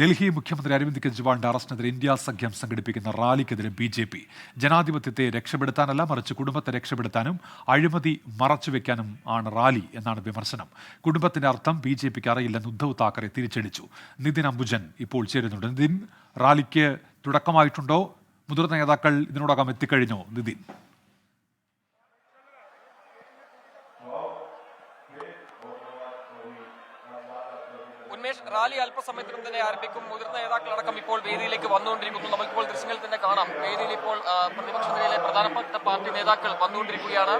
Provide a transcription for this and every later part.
ഡൽഹി മുഖ്യമന്ത്രി അരവിന്ദ് കെജ്രിവാളിന്റെ അറസ്റ്റിനെതിരെ ഇന്ത്യ സഖ്യം സംഘടിപ്പിക്കുന്ന റാലിക്കെതിരെ ബി ജെ പി. ജനാധിപത്യത്തെ രക്ഷപ്പെടുത്താനല്ല മറിച്ച് കുടുംബത്തെ രക്ഷപ്പെടുത്താനും അഴിമതി മറച്ചുവെക്കാനും ആണ് റാലി എന്നാണ് വിമർശനം. കുടുംബത്തിന്റെ അർത്ഥം ബി ജെ പിക്ക് അറിയില്ലെന്ന് ഉദ്ധവ് താക്കറെ തിരിച്ചടിച്ചു. നിതിൻ അംബുജൻ ഇപ്പോൾ ചേരുന്നുണ്ട്. നിതിൻ റാലിക്ക് തുടക്കമായിട്ടുണ്ടോ? മുതിർന്ന നേതാക്കൾ ഇതിനോടകം എത്തിക്കഴിഞ്ഞോ നിതിൻ? ഉന്മേഷ് റാലി അല്പസമയത്തിനും തന്നെ ആരംഭിക്കും. മുതിർന്ന നേതാക്കളടക്കം ഇപ്പോൾ വേദിയിലേക്ക് വന്നുകൊണ്ടിരിക്കുന്നു. നമുക്കിപ്പോൾ ദൃശ്യങ്ങളിൽ തന്നെ കാണാം. വേദിയിൽ ഇപ്പോൾ പ്രതിപക്ഷ നിലയിലെ പ്രധാനപ്പെട്ട പാർട്ടി നേതാക്കൾ വന്നുകൊണ്ടിരിക്കുകയാണ്.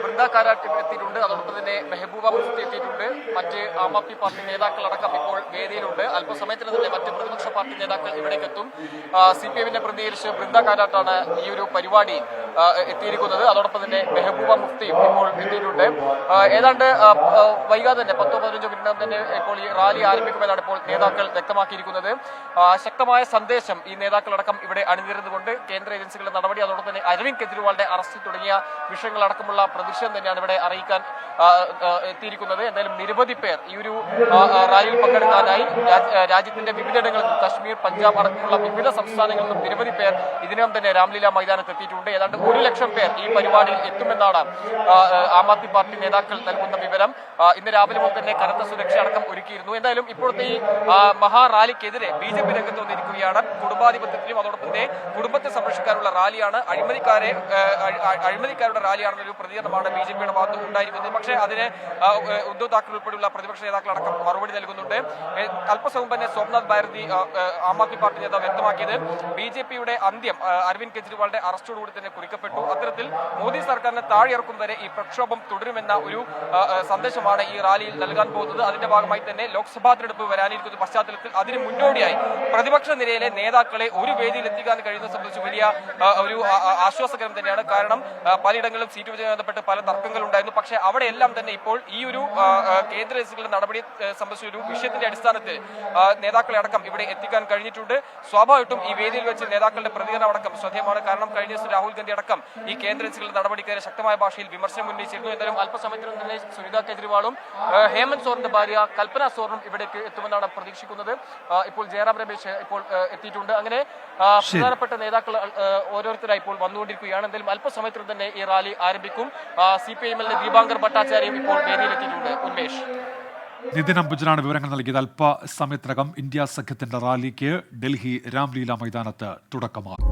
വൃന്ദ കാരാട്ട് എത്തിയിട്ടുണ്ട്. അതോടൊപ്പം തന്നെ മെഹബൂബ മുഫ്തി എത്തിയിട്ടുണ്ട്. മറ്റ് ആം ആദ്മി പാർട്ടി നേതാക്കളടക്കം ഇപ്പോൾ വേദിയിലുണ്ട്. അല്പസമയത്തിന് തന്നെ മറ്റ് പ്രതിപക്ഷ പാർട്ടി നേതാക്കൾ ഇവിടേക്ക് എത്തും സി പി എമ്മിനെ പ്രതികരിച്ച് വൃന്ദ കാരാട്ടാണ് ഈ ഒരു പരിപാടി എത്തിയിരിക്കുന്നത്. അതോടൊപ്പം തന്നെ മെഹബൂബ മുഫ്തിയും ഇപ്പോൾ എത്തിയിട്ടുണ്ട്. ഏതാണ്ട് വൈകാതെ തന്നെ പത്തോ പതിനഞ്ചോ മിനിറ്റിനകം തന്നെ ഇപ്പോൾ ഈ റാലി ആരംഭിക്കുമെന്നാണ് ഇപ്പോൾ നേതാക്കൾ വ്യക്തമാക്കിയിരിക്കുന്നത്. ശക്തമായ സന്ദേശം ഈ നേതാക്കളടക്കം ഇവിടെ അണിനിരുന്നുകൊണ്ട് കേന്ദ്ര ഏജൻസികളുടെ നടപടി അതോടൊപ്പം തന്നെ അരവിന്ദ് കെജ്രിവാളിന്റെ അറസ്റ്റ് തുടങ്ങിയ വിഷയങ്ങളടക്കമുള്ള പ്രതിഷേധം തന്നെയാണ് ഇവിടെ അറിയിക്കാൻ എത്തിയിരിക്കുന്നത്. എന്തായാലും നിരവധി പേർ ഈ ഒരു റാലിയിൽ പങ്കെടുക്കാനായി രാജ്യത്തിന്റെ വിവിധയിടങ്ങളിൽ കശ്മീർ പഞ്ചാബ് അടക്കമുള്ള വിവിധ സംസ്ഥാനങ്ങളിൽ നിന്നും നിരവധി പേർ ഇതിനകം തന്നെ രാംലീല മൈതാനത്ത് എത്തിയിട്ടുണ്ട്. ഏതാണ്ട് ഒരു ലക്ഷം പേർ ഈ പരിപാടിയിൽ എത്തുമെന്നാണ് ആ, ആദ്മി പാർട്ടി നേതാക്കൾ നൽകുന്ന വിവരം. ഇന്ന് രാവിലെ മുതൽ തന്നെ കനത്ത സുരക്ഷ അടക്കം ഒരുക്കിയിരുന്നു. എന്തായാലും ഇപ്പോഴത്തെ ഈ മഹാറാലിക്കെതിരെ ബി ജെ പി രംഗത്ത് വന്നിരിക്കുകയാണ്. കുടുംബാധിപത്യത്തിനും അതോടൊപ്പം തന്നെ കുടുംബത്തെ സംരക്ഷിക്കാനുള്ള റാലിയാണ്. അഴിമതിക്കാരെ അഴിമതിക്കാരുടെ റാലിയാണെന്നൊരു പ്രതികരണമാണ് ബി ജെ പിയുടെ ഭാഗത്ത് ഉണ്ടായിരിക്കുന്നത് പക്ഷേ അതിന് ഉദ്ധവ് താക്കറെ ഉൾപ്പെടെയുള്ള പ്രതിപക്ഷ നേതാക്കളടക്കം മറുപടി നൽകുന്നുണ്ട്. അല്പസമയം തന്നെ സോംനാഥ് ഭാരതി ആ, ആദ്മി പാർട്ടി നേതാവ് വ്യക്തമാക്കിയത് ബി ജെ പിയുടെ അന്ത്യം അരവിന്ദ് കെജ്രിവാളിന്റെ അറസ്റ്റോടുകൂടി തന്നെ കുറിക്കപ്പെട്ടു അത്തരത്തിൽ മോദി സർക്കാരിനെ താഴെയിറക്കും വരെ ഈ പ്രക്ഷോഭം തുടരുമെന്ന ഒരു സന്ദേശമാണ് ഈ റാലിയിൽ നൽകാൻ പോകുന്നത്. അതിന്റെ ഭാഗമായി തന്നെ ലോക്സഭാ തെരഞ്ഞെടുപ്പ് വരാനിരിക്കുന്ന പശ്ചാത്തലത്തിൽ അതിന് മുന്നോടിയായി പ്രതിപക്ഷ നിരയിലെ നേതാക്കളെ ഒരു വേദിയിൽ എത്തിക്കാൻ കഴിയുന്നത് സംബന്ധിച്ച് വലിയ ഒരു ആശ്വാസകരം തന്നെയാണ്. കാരണം പലയിടങ്ങളിലും സീറ്റ് വിഭജനവുമായി ബന്ധപ്പെട്ട് പല തർക്കങ്ങൾ ഉണ്ടായിരുന്നു പക്ഷേ അവിടെയെല്ലാം തന്നെ ഇപ്പോൾ ഈ ഒരു കേന്ദ്ര ഏജൻസികളുടെ നടപടി സംബന്ധിച്ച ഒരു വിഷയത്തിന്റെ അടിസ്ഥാനത്തിൽ നേതാക്കളെ അടക്കം ഇവിടെ എത്തിക്കാൻ കഴിഞ്ഞിട്ടുണ്ട്. സ്വാഭാവികമായിട്ടും ഈ വേദിയിൽ വെച്ച് നേതാക്കളുടെ പ്രതികരണം അടക്കം ശ്രദ്ധേയമാണ്. കാരണം കഴിഞ്ഞ ദിവസം രാഹുൽ ഗാന്ധി അടക്കം ഈ കേന്ദ്ര ഏജൻസികളുടെ നടപടിക്കെതിരെ ശക്തമായ ഭാഷയിൽ വിമർശനം ഉന്നയിച്ചിരുന്നു. എന്തായാലും അല്പസമയത്തിനും തന്നെ സുനിത കേജ്രിവാളും ഹേമന്ത് സോറിന്റെ ഭാര്യ കൽപ്പന സോറിനും ഇവിടേക്ക് എത്തുമെന്നാണ് പ്രതീക്ഷിക്കുന്നത്. ഇപ്പോൾ ജയറാം രമേശ് ഇപ്പോൾ എത്തിയിട്ടുണ്ട്. അങ്ങനെ പ്രധാനപ്പെട്ട നേതാക്കൾ ഓരോരുത്തരായി ഇപ്പോൾ വന്നുകൊണ്ടിരിക്കുകയാണ്. എന്തായാലും അല്പസമയത്തിനും തന്നെ ഈ റാലി ആരംഭിക്കും. സി പി ഐ എമ്മിലെ ദീപാങ്കർ ഭട്ടാചാര്യം ഇപ്പോൾ വേദിയിലെത്തിയിട്ടുണ്ട്. ഉന്മേഷ്. നിതിൻ അംബുജനാണ് വിവരങ്ങൾ നൽകിയത്. അല്പസമയത്തിനകം ഇന്ത്യ സഖ്യത്തിന്റെ റാലിക്ക് ഡൽഹി രാംലീല മൈതാനത്ത് തുടക്കമാകും.